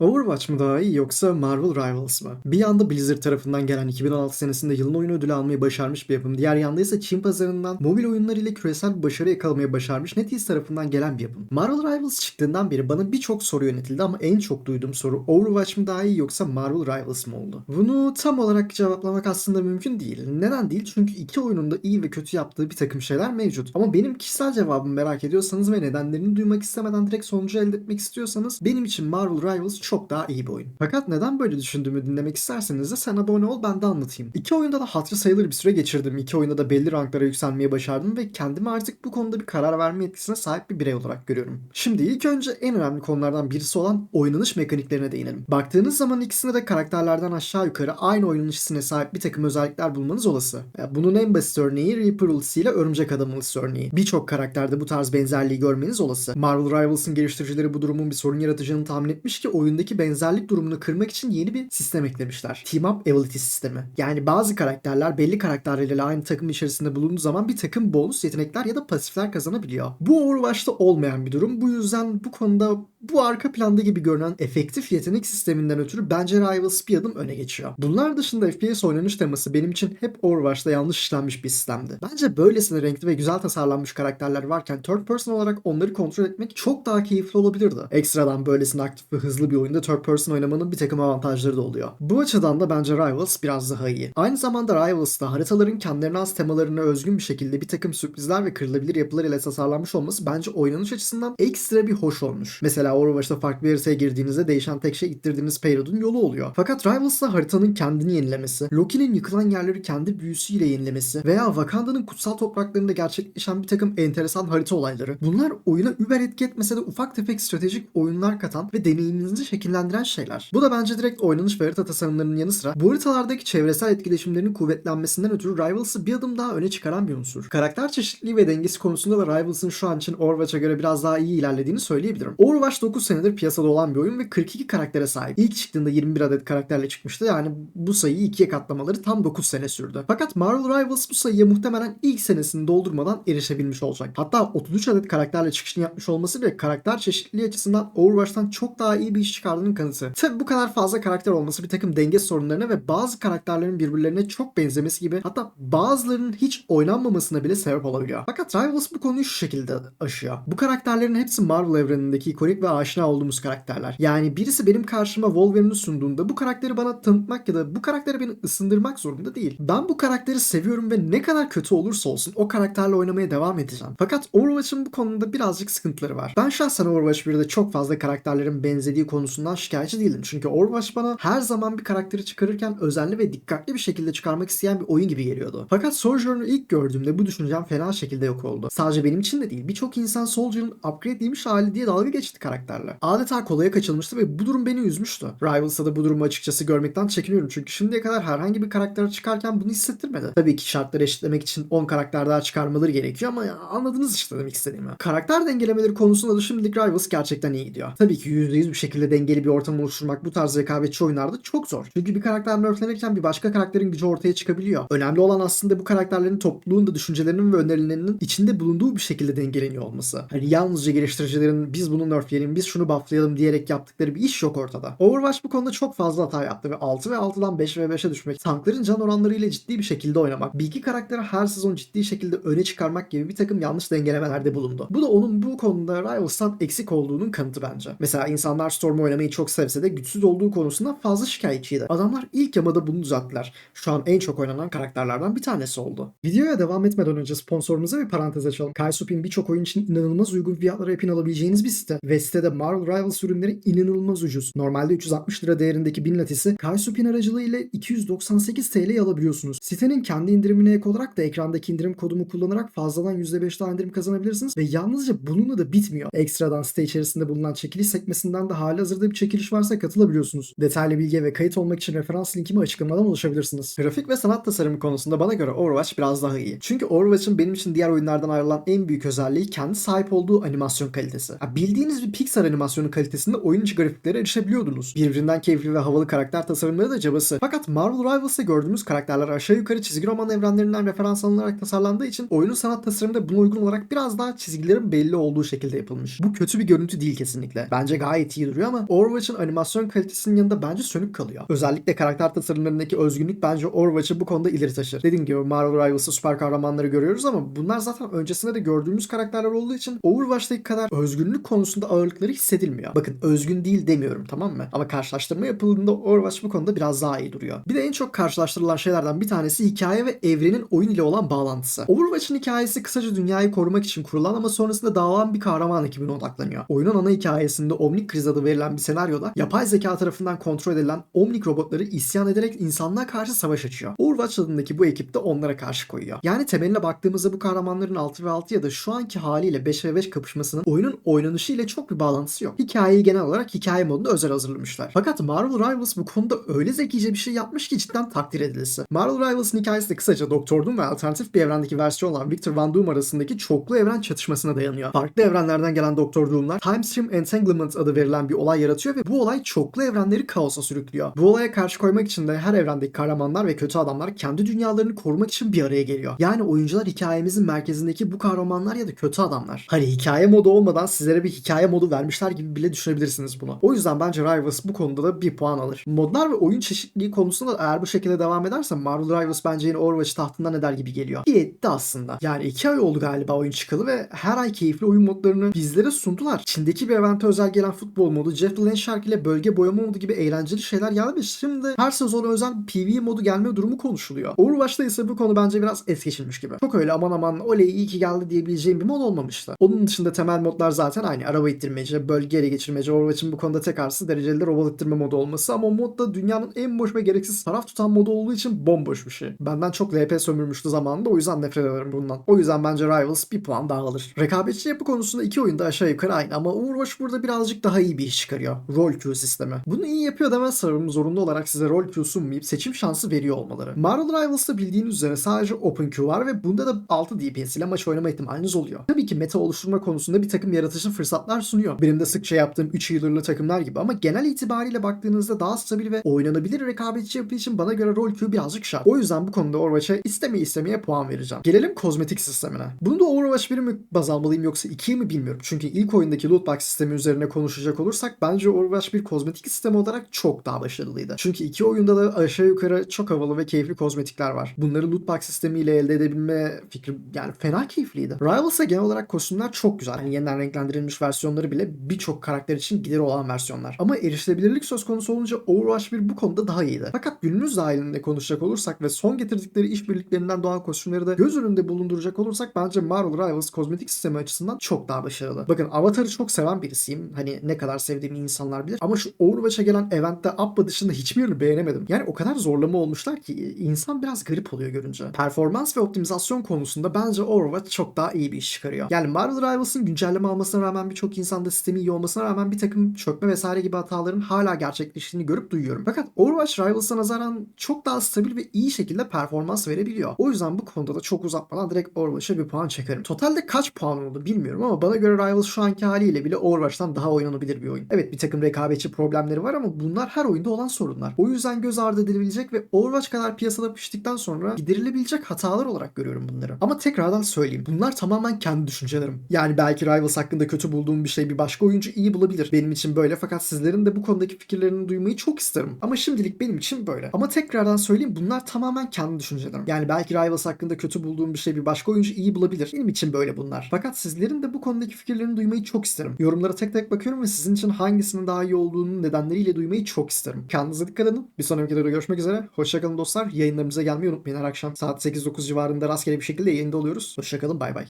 Overwatch mı daha iyi yoksa Marvel Rivals mı? Bir yanda Blizzard tarafından gelen 2016 senesinde yılın oyunu ödülü almayı başarmış bir yapım. Diğer yanda ise Çin pazarından mobil oyunlar ile küresel bir başarı yakalamayı başarmış NetEase tarafından gelen bir yapım. Marvel Rivals çıktığından beri bana birçok soru yönetildi ama en çok duyduğum soru Overwatch mı daha iyi yoksa Marvel Rivals mı oldu? Bunu tam olarak cevaplamak aslında mümkün değil. Neden değil? Çünkü iki oyunun da iyi ve kötü yaptığı bir takım şeyler mevcut. Ama benim kişisel cevabımı merak ediyorsanız ve nedenlerini duymak istemeden direkt sonucu elde etmek istiyorsanız benim için Marvel Rivals çok daha iyi bir oyun. Fakat neden böyle düşündüğümü dinlemek isterseniz de sen abone ol ben de anlatayım. İki oyunda da hatırı sayılır bir süre geçirdim. İki oyunda da belli ranklara yükselmeyi başardım ve kendimi artık bu konuda bir karar verme yetkisine sahip bir birey olarak görüyorum. Şimdi ilk önce en önemli konulardan birisi olan oynanış mekaniklerine değinelim. Baktığınız zaman ikisinde de karakterlerden aşağı yukarı aynı oynanış hissine sahip bir takım özellikler bulmanız olası. Bunun en basit örneği Reaper ultisi ile Örümcek Adam ultisi örneği. Birçok karakterde bu tarz benzerliği görmeniz olası. Marvel Rivals'ın geliştiricileri bu durumun bir sorun yaratacağını tahmin etmiş ki oyundaki benzerlik durumunu kırmak için yeni bir sistem eklemişler. Team Up Ability sistemi. Yani bazı karakterler belli karakterlerle aynı takım içerisinde bulunduğu zaman bir takım bonus yetenekler ya da pasifler kazanabiliyor. Bu Overwatch'ta olmayan bir durum. Bu yüzden bu konuda bu arka planda gibi görünen efektif yetenek sisteminden ötürü bence Rivals bir adım öne geçiyor. Bunlar dışında FPS oynanış teması benim için hep Overwatch'ta yanlış işlenmiş bir sistemdi. Bence böylesine renkli ve güzel tasarlanmış karakterler varken third person olarak onları kontrol etmek çok daha keyifli olabilirdi. Ekstradan böylesine aktif ve hızlı bir oyunda third person oynamanın bir takım avantajları da oluyor. Bu açıdan da bence Rivals biraz daha iyi. Aynı zamanda Rivals'ta haritaların kendilerine az temalarına özgün bir şekilde bir takım sürprizler ve kırılabilir yapılar ile tasarlanmış olması bence oynanış açısından ekstra bir hoş olmuş. Mesela Overwatch'ta farklı bir haritaya girdiğinizde değişen tek şey ittirdiğiniz payload'un yolu oluyor. Fakat Rivals'ta haritanın kendini yenilemesi, Loki'nin yıkılan yerleri kendi büyüsüyle yenilemesi veya Wakanda'nın kutsal topraklarında gerçekleşen bir takım enteresan harita olayları. Bunlar oyuna über etki etmese de ufak tefek stratejik oyunlar katan ve deneyiminizi şekillendiren şeyler. Bu da bence direkt oynanış ve harita tasarımlarının yanı sıra bu haritalardaki çevresel etkileşimlerin kuvvetlenmesinden ötürü Rivals'ı bir adım daha öne çıkaran bir unsur. Karakter çeşitliliği ve dengesi konusunda da Rivals'ın şu an için Overwatch'a göre biraz daha iyi ilerlediğini söyleyebilirim. Overwatch 9 senedir piyasada olan bir oyun ve 42 karaktere sahip. İlk çıktığında 21 adet karakterle çıkmıştı. Yani bu sayıyı ikiye katlamaları tam 9 sene sürdü. Fakat Marvel Rivals bu sayıya muhtemelen ilk senesini doldurmadan erişebilmiş olacak. Hatta 33 adet karakterle çıkışını yapmış olması bile karakter çeşitliliği açısından Overwatch'tan çok daha iyi bir iş çıkardığının kanıtı. Tabi bu kadar fazla karakter olması bir takım denge sorunlarına ve bazı karakterlerin birbirlerine çok benzemesi gibi hatta bazılarının hiç oynanmamasına bile sebep olabiliyor. Fakat Rivals bu konuyu şu şekilde aşıyor. Bu karakterlerin hepsi Marvel evrenindeki ikonik ve aşina olduğumuz karakterler. Yani birisi benim karşıma Wolverine'i sunduğunda bu karakteri bana tanıtmak ya da bu karakteri beni ısındırmak zorunda değil. Ben bu karakteri seviyorum ve ne kadar kötü olursa olsun o karakterle oynamaya devam edeceğim. Fakat Overwatch'ın bu konuda birazcık sıkıntıları var. Ben şahsen Overwatch 1'de çok fazla karakterlerin benzediği konusundan şikayetçi değilim. Çünkü Overwatch bana her zaman bir karakteri çıkarırken özenli ve dikkatli bir şekilde çıkarmak isteyen bir oyun gibi geliyordu. Fakat Soldier'ı ilk gördüğümde bu düşüncem fena şekilde yok oldu. Sadece benim için de değil. Birçok insan Soldier'ın upgrade edilmiş hali diye dalga geçti karakterle. Adeta kolaya kaçılmıştı ve bu durum beni üzmüştü. Rivals'ta da bu durumu açıkçası görmekten çekiniyorum. Çünkü şimdiye kadar herhangi bir karakter çıkarken bunu hissettirmedi. Tabii ki şartları eşitlemek için 10 karakter daha çıkarmaları gerekiyor ama anladınız işte demek istediğimi. Karakter dengelemeleri konusunda da şimdilik Rivals gerçekten iyi gidiyor. Tabii ki %100 bir şekilde dengeli bir ortam oluşturmak bu tarz rekabetçi oyunlarda çok zor. Çünkü bir karakter nerflenirken bir başka karakterin gücü ortaya çıkabiliyor. Önemli olan aslında bu karakterlerin topluluğun da düşüncelerinin ve önerilerinin içinde bulunduğu bir şekilde dengeleniyor olması. Hani yalnızca geliştiricilerin biz bunu nerfleyelim, biz şunu bufflayalım diyerek yaptıkları bir iş yok ortada. Overwatch bu konuda çok fazla hata yaptı ve 6 ve 6'dan 5 ve 5'e düşmek, tankların can oranlarıyla ciddi bir şekilde oynamak, bir karakteri her sezon ciddi şekilde öne çıkarmak gibi bir takım yanlış dengelemelerde bulundu. Bu da onun bu konuda Rivals'tan eksik olduğunun kanıtı bence. Mesela insanlar Storm oynamayı çok sevse de güçsüz olduğu konusunda fazla şikayetçiydi. Adamlar ilk yamada bunu düzelttiler. Şu an en çok oynanan karakterlerden bir tanesi oldu. Videoya devam etmeden önce sponsorumuza bir parantez açalım. Kaysupin birçok oyun için inanılmaz uygun fiyatlara hepin alabileceğiniz bir site. Ve sitede Marvel Rivals ürünleri inanılmaz ucuz. Normalde 360 lira değerindeki 1000 latisi Kaysupin aracılığı ile 298 TL'ye alabiliyorsunuz. Sitenin kendi indirimine ek olarak da ekrandaki indirim kodumu kullanarak fazladan %5 daha indirim kazanabilirsiniz ve yalnızca bununla da bitmiyor. Ekstradan site içerisinde bulunan çekiliş sekmesinden de hali hazırda bir çekiliş varsa katılabiliyorsunuz. Detaylı bilgi ve kayıt olmak için referans linkimi açıklamadan ulaşabilirsiniz. Grafik ve sanat tasarımı konusunda bana göre Overwatch biraz daha iyi. Çünkü Overwatch'ın benim için diğer oyunlardan ayrılan en büyük özelliği kendi sahip olduğu animasyon kalitesi. Ya bildiğiniz bir Pixar animasyonu kalitesinde oyun içi grafiklere erişebiliyordunuz. Birbirinden keyifli ve havalı karakter tasarımları da cabası. Fakat Marvel Rivals'ta gördüğümüz karakterler aşağı yukarı çizgi roman evrenlerinden referans alınarak tasarlandığı için oyunun sanat tasarımı da buna uygun olarak biraz daha çizgilerin belli olduğu şekilde yapılmış. Bu kötü bir görüntü değil kesinlikle. Bence gayet iyi duruyor ama Overwatch'ın animasyon kalitesinin yanında bence sönük kalıyor. Özellikle karakter tasarımlarındaki özgünlük bence Overwatch'ı bu konuda ileri taşır. Dediğim gibi Marvel Rivals'ta süper kahramanları görüyoruz ama bunlar zaten öncesinde de gördüğümüz karakterler olduğu için Overwatch'taki kadar özgünlük konusunda ağırlıkları hissedilmiyor. Bakın özgün değil demiyorum tamam mı? Ama karşılaştırma yapıldığında Overwatch bu konuda biraz daha iyi duruyor. Bir de en çok karşılaştırılan şeylerden bir tanesi hikaye ve evrenin oyun ile olan bağlantısı. Overwatch'ın hikayesi kısaca dünyayı korumak için kurulan ama sonrasında dağılan bir kahraman ekibine odaklanıyor. Oyunun ana hikayesinde Omnic Kriz adı verilen bir senaryoda yapay zeka tarafından kontrol edilen Omnic robotları isyan ederek insanlığa karşı savaş açıyor. Overwatch adındaki bu ekip de onlara karşı koyuyor. Yani temeline baktığımızda bu kahramanların 6 ve 6 ya da şu anki haliyle 5 ve 5 kapışmasının oyunun oynanışı ile çok bir bağlantısı yok. Hikayeyi genel olarak hikaye modunda özel hazırlamışlar. Fakat Marvel Rivals bu konuda öyle zekice bir şey yapmış ki cidden takdir edilisi. Marvel Rivals'ın hikayesi de kısaca Doktor Doom ve alternatif bir evrendeki versiyon olan Victor Van Doom arasındaki çoklu evren çatışmasına dayanıyor. Farklı evrenlerden gelen Doktor Doom'lar Time Stream Entanglement adı verilen bir olay yaratıyor ve bu olay çoklu evrenleri kaosa sürüklüyor. Bu olaya karşı koymak için de her evrendeki kahramanlar ve kötü adamlar kendi dünyalarını korumak için bir araya geliyor. Yani oyuncular hikayemizin merkezindeki bu kahramanlar ya da kötü adamlar. Hani hikaye modu olmadan sizlere bir hikaye modu vermişler gibi bile düşünebilirsiniz bunu. O yüzden bence Rivals bu konuda da bir puan alır. Modlar ve oyun çeşitliliği konusunda da eğer bu şekilde devam ederse Marvel Rivals bence yine Overwatch tahtından eder gibi geliyor. İyi etti aslında. Yani iki ay oldu galiba oyun çıkalı ve her ay keyifli oyun modlarını bizlere sundular. Çin'deki bir evente özel gelen futbol modu, Jeff Lane Shark ile bölge boyama modu gibi eğlenceli şeyler geldi ve şimdi her sezona özel PvE modu gelme durumu konuşuluyor. Overwatch'ta ise bu konu bence biraz es geçilmiş gibi. Çok öyle aman aman oley iyi ki geldi diyebileceğim bir mod olmamıştı. Onun dışında temel modlar zaten aynı. Araba ittirmece, bölge ele geçirmece. Overwatch'ın bu konuda tek artısı dereceli de robot ittirme modu olması ama o mod da dünyanın en boş ve gereksiz taraf tutan modu olduğu için bomboş bir şey. Benden çok LP sömürmüştü zamanında o yüzden nefret ederim bundan. O yüzden bence Rivals bir puan daha alır. Rekabetçi yapı konusunda iki oyunda aşağı yukarı aynı ama Overwatch burada birazcık daha iyi bir iş çıkarıyor. Rol queue sistemi. Bunu iyi yapıyor demez sanırım zorunlu olarak size rol queue sunmayıp seçim şansı veriyor olmaları. Marvel Rivals'ta bildiğiniz üzere sadece open queue var ve bunda da 6 DPS ile maç oynama ihtimaliniz oluyor. Tabii ki meta oluşturma konusunda bir takım yaratıcı fırsatlar sunuyor. Benim de sıkça yaptığım 3 healer'lı takımlar gibi ama genel itibariyle baktığınızda daha stabil ve oynanabilir rekabetçi yapı için bana göre rol queue birazcık şart. O yüzden bu konuda Overwatch'a istemeye istemeye puan vereceğim. Gelelim kozmetik sistemine. Bunu da Overwatch 1'i mi baz almalıyım yoksa 2'yi mi bilmiyorum. Çünkü ilk oyundaki loot box sistemi üzerine konuşacak olursak bence Overwatch 1 kozmetik sistemi olarak çok daha başarılıydı. Çünkü iki oyunda da aşağı yukarı çok havalı ve keyifli kozmetikler var. Bunları loot box sistemiyle elde edebilme fikri yani fena keyifliydi. Rivals'a genel olarak kostümler çok güzel. Yani yeniden renklendirilmiş versiyonları bile birçok karakter için gideri olan versiyonlar. Ama erişilebilirlik söz konusu olunca Overwatch 1 bu konuda daha iyiydi. Fakat günümüz dahilinde konuşacak olursak ve son getirdikleri işbirliklerinden doğan kostümleri de göz önünde bulunduracak olursak bence Marvel Rivals kozmetik sistemi açısından çok daha başarılı. Bakın Avatar'ı çok seven birisiyim. Hani ne kadar sevdiğimi insanlar bilir. Ama şu Overwatch'a gelen eventte Appa dışında hiçbirini beğenemedim. Yani o kadar zorlama olmuşlar ki insan biraz garip oluyor görünce. Performans ve optimizasyon konusunda bence Overwatch çok daha iyi bir iş çıkarıyor. Yani Marvel Rivals'ın güncelleme almasına rağmen birçok insanda sistemi iyi olmasına rağmen bir takım çökme vesaire gibi hataların hala gerçekleştiğini görüp duyuyorum. Fakat Overwatch Rivals'a nazaran çok daha stabil ve iyi şekilde performans verebiliyor. O yüzden bu konuda da çok uzatmadan direkt Overwatch'a bir puan çekerim. Totalde kaç puan oldu bilmiyorum ama bana göre Rivals şu anki haliyle bile Overwatch'tan daha oynanabilir bir oyun. Evet bir takım rekabetçi problemleri var ama bunlar her oyunda olan sorunlar. O yüzden göz ardı edilebilecek ve Overwatch kadar piyasada piştikten sonra giderilebilecek hatalar olarak görüyorum bunları. Ama tekrardan söyleyeyim. Bunlar tamamen kendi düşüncelerim. Yani belki Rivals hakkında kötü bulduğum bir şey bir başka oyuncu iyi bulabilir. Benim için böyle fakat sizlerin de bu konudaki fikirlerini duymayı çok isterim. Ama şimdilik benim için böyle. Ama tekrardan söyleyeyim bunlar tamamen kendi düşüncelerim. Yani belki Rivals hakkında kötü bulduğum bir şey bir başka oyuncu iyi bulabilir. Benim için böyle bunlar. Fakat sizlerin de bu konudaki fikirlerini duymayı çok isterim. Yorumlara tek tek bakıyorum ve sizin için hangisinin daha iyi olduğunu nedenleriyle duymayı çok isterim. Kendinize dikkat edin. Bir sonraki videoda görüşmek üzere. Hoşçakalın dostlar. Yayınlarımıza gelmeyi unutmayın. Her akşam saat 8-9 civarında rastgele bir şekilde yayında oluyoruz. Hoşçakalın. Bay bay.